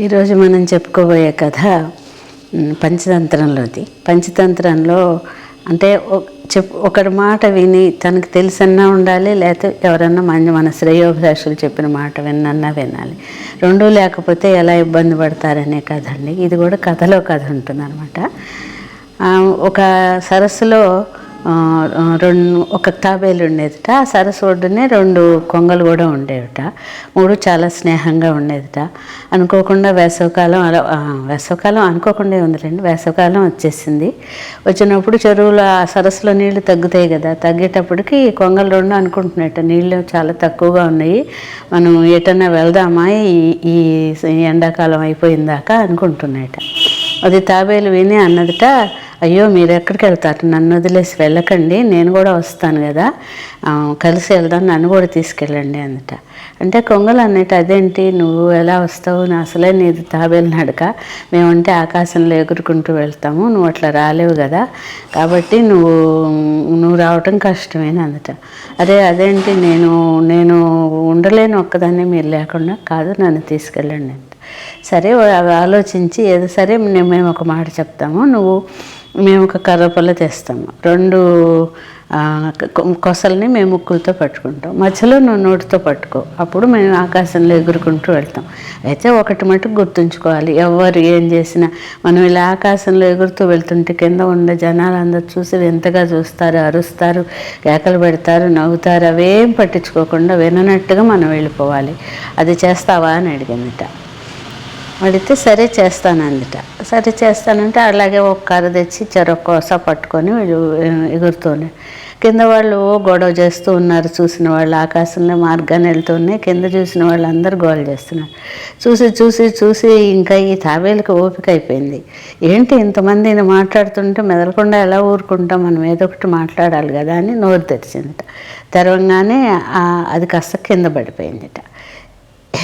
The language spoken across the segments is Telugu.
ఈరోజు మనం చెప్పుకోబోయే కథ పంచతంత్రంలోది. పంచతంత్రంలో అంటే ఒ- చెప్ ఒకరి మాట విని తనకు తెలిసన్నా ఉండాలి లేకపోతే ఎవరన్నా మన మన శ్రేయోభిలాషులు చెప్పిన మాట విన్నన్నా వినాలి. రెండూ లేకపోతే ఎలా ఇబ్బంది పడతారనే కథ అండి. ఇది కూడా కథలో కథ ఉంటుంది ఒక సరస్సులో రెండు ఒక తాబేలు ఉండేదిట ఆ సరస్సు ఒడ్డునే రెండు కొంగలు కూడా ఉండేవిట. మూడు చాలా స్నేహంగా ఉండేదిట. అనుకోకుండా వేసవకాలం అలా వేసవకాలం అనుకోకుండా ఉందిలేండి వేసవకాలం వచ్చేసింది. వచ్చినప్పుడు చెరువులో ఆ సరస్సులో నీళ్ళు తగ్గుతాయి కదా తగ్గేటప్పటికి కొంగలు రెండు అనుకుంటున్నట్ట నీళ్ళు చాలా తక్కువగా ఉన్నాయి. మనం ఎటన్నా వెళ్దామా ఈ ఈ ఎండాకాలం అయిపోయిందాక అనుకుంటున్నట అది తాబేలు విని అన్నదిట అయ్యో మీరు ఎక్కడికి వెళ్తారు? నన్ను వదిలేసి వెళ్ళకండి నేను కూడా వస్తాను కదా. కలిసి వెళ్దాం నన్ను కూడా తీసుకెళ్ళండి అందుట. అంటే కొంగలు అన్నట్టు అదేంటి? నువ్వు ఎలా వస్తావు? నా అసలే నీది తాబేలు నడక. మేమంటే ఆకాశంలో ఎగురుకుంటూ వెళ్తాము. నువ్వు అట్లా రాలేవు కదా. కాబట్టి నువ్వు నువ్వు రావటం కష్టమేని అందట. అదే అదేంటి? నేను నేను ఉండలేను ఒక్కదాన్ని మీరు లేకుండా. కాదు నన్ను తీసుకెళ్ళండి అంట. సరే అవి ఆలోచించి ఏదో సరే మేము ఒక మాట చెప్తాము. నువ్వు మేము ఒక కర్రపల్ల తెస్తాము. రెండు కొసల్ని మేము ముక్కులతో పట్టుకుంటాం. మధ్యలో నువ్వు నోటితో పట్టుకో. అప్పుడు మేము ఆకాశంలో ఎగురుకుంటూ వెళ్తాం. అయితే ఒకటి మటుకు గుర్తుంచుకోవాలి. ఎవరు ఏం చేసినా మనం ఇలా ఆకాశంలో ఎగురుతూ వెళ్తుంటే కింద ఉండే జనాలు అందరు చూసి ఎంతగా చూస్తారు అరుస్తారు కేకలు పెడతారు నవ్వుతారు. అవేం పట్టించుకోకుండా విననట్టుగా మనం వెళ్ళిపోవాలి. అది చేస్తావా అని అడిగిందిట. అడిగితే సరే చేస్తానందిట. సరే చేస్తానంటే అలాగే ఒక కర్ర తెచ్చి చెరొకోస పట్టుకొని ఎగురుతూనే. కింద వాళ్ళు గొడవ చేస్తూ ఉన్నారు. చూసిన వాళ్ళు ఆకాశంలో మార్గాన్ని వెళ్తున్నాయి కింద చూసిన వాళ్ళు అందరూ గోల చేస్తున్నారు. చూసి చూసి చూసి ఇంకా ఈ తాబేలకు ఓపిక అయిపోయింది. ఏంటి ఇంతమంది మాట్లాడుతుంటే మెదలకుండా ఎలా ఊరుకుంటాం? మనం ఏదో ఒకటి మాట్లాడాలి కదా అని నోరు తెరిచిందిట. తెరవంగానే అది కాస్త కింద పడిపోయిందిట.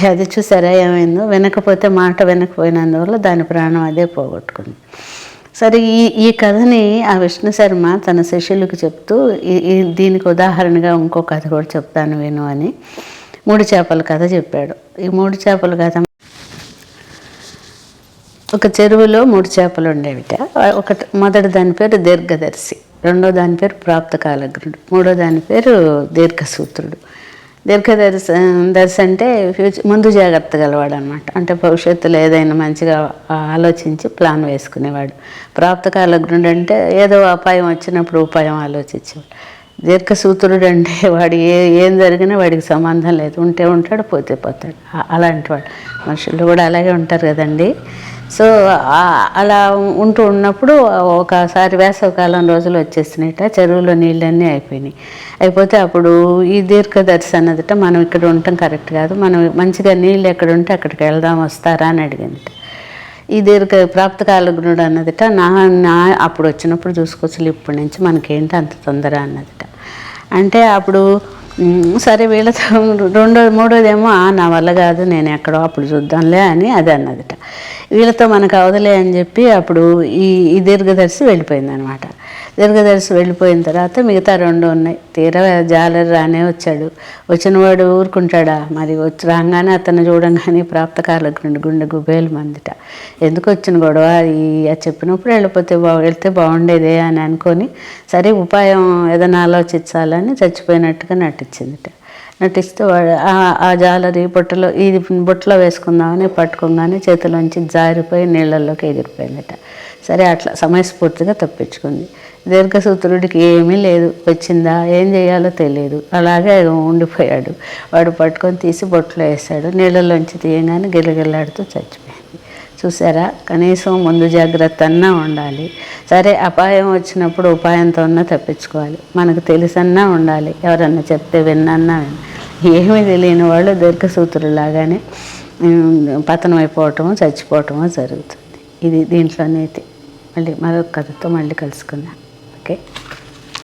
అది చూసారా ఏమైందో? వినకపోతే మాట వినకపోయినందువల్ల దాని ప్రాణం అదే పోగొట్టుకుంది. సరే ఈ ఈ కథని ఆ విష్ణు శర్మ తన శిష్యులకు చెప్తూ ఈ దీనికి ఉదాహరణగా ఇంకో కథ కూడా చెప్తాను విను అని మూడు చేపల కథ చెప్పాడు. ఈ మూడు చేపల కథ ఒక చెరువులో మూడు చేపలు ఉండేవిట. ఒక మొదటి దాని పేరు దీర్ఘదర్శి రెండో దాని పేరు ప్రాప్తకాలగ్రుడు మూడో దాని పేరు దీర్ఘసూత్రుడు. దీర్ఘదర్శ దర్శ అంటే ఫ్యూచర్ ముందు జాగ్రత్త గలవాడు అనమాట అంటే భవిష్యత్తులో ఏదైనా మంచిగా ఆలోచించి ప్లాన్ వేసుకునేవాడు. ప్రాప్తకాలగ్నుడు అంటే ఏదో అపాయం వచ్చినప్పుడు ఉపాయం ఆలోచించేవాడు. దీర్ఘసూత్రుడు అంటే వాడు ఏ ఏం జరిగినా వాడికి సంబంధం లేదు. ఉంటే ఉంటాడు పోతే పోతాడు. అలాంటి వాడు. మనుషులు కూడా అలాగే ఉంటారు కదండి. సో అలా ఉంటూ ఉన్నప్పుడు ఒకసారి వేసవకాలం రోజులు వచ్చేసినట్ట చెరువులో నీళ్ళన్నీ అయిపోయినాయి. అయిపోతే అప్పుడు ఈ దీర్ఘదర్శి అన్నదిట మనం ఇక్కడ ఉండటం కరెక్ట్ కాదు. మనం మంచిగా నీళ్ళు ఎక్కడ ఉంటే అక్కడికి వెళ్దాం వస్తారా అని అడిగిందిట. ఈ దీర్ఘ ప్రాప్తకాలగ్నుడు అన్నదిట నా నా అప్పుడు వచ్చినప్పుడు చూసుకోవచ్చు ఇప్పటి నుంచి మనకేంటి అంత తొందర అన్నదిట. అంటే అప్పుడు సరే వీళ్ళతో రెండో మూడోదేమో నా వల్ల కాదు నేను ఎక్కడో అప్పుడు చూద్దాంలే అని అది అన్నదిట. వీళ్ళతో మనకు అవదలే అని చెప్పి అప్పుడు ఈ ఈ దీర్ఘదర్శి వెళ్ళిపోయింది అనమాట దీర్ఘదర్శి వెళ్ళిపోయిన తర్వాత మిగతా రెండు ఉన్నాయి. తీరా జాలర్ రానే వచ్చాడు. వచ్చినవాడు ఊరుకుంటాడా? మరి వచ్చి రాగానే అతను చూడంగానే ప్రాప్తకాలకు గుండె గుబేలు మందిట. ఎందుకు వచ్చిన గొడవ? ఈ చెప్పినప్పుడు వెళ్ళిపోతే బా వెళ్తే బాగుండేదే అని అనుకొని సరే ఉపాయం ఏదైనా ఆలోచించాలని చచ్చిపోయినట్టుగా నటించిందిట. నటిస్తూ వాడు ఆ- ఆ జాలరి బుట్టలో ఇది బుట్టలో వేసుకుందామని పట్టుకోగానే చేతిలోంచి జారిపోయి నీళ్ళల్లోకి ఎగిరిపోయిందట. సరే అట్లా సమయస్ఫూర్తిగా తప్పించుకుంది. దీర్ఘసూత్రుడికి ఏమీ లేదు. వచ్చిందా? ఏం చేయాలో తెలియదు అలాగే ఉండిపోయాడు. వాడు పట్టుకొని తీసి బొట్లో వేసాడు నీళ్ళలోంచి తీయగానే గిలగిల్లాడుతూ చచ్చిపోయింది. చూసారా? కనీసం ముందు జాగ్రత్త అన్నా ఉండాలి. సరే అపాయం వచ్చినప్పుడు ఉపాయంతో అన్నా తప్పించుకోవాలి. మనకు తెలిసన్నా ఉండాలి. ఎవరన్నా చెప్తే విన్నన్నా విన్న ఏమీ తెలియని వాళ్ళు దీర్ఘసూత్రులాగానే ఉమ్, పతనం అయిపోవటము చచ్చిపోవటము జరుగుతుంది. ఇది దీంట్లో నీతి. మళ్ళీ మరొక కథతో మళ్ళీ కలుసుకుందాం. ఓకే?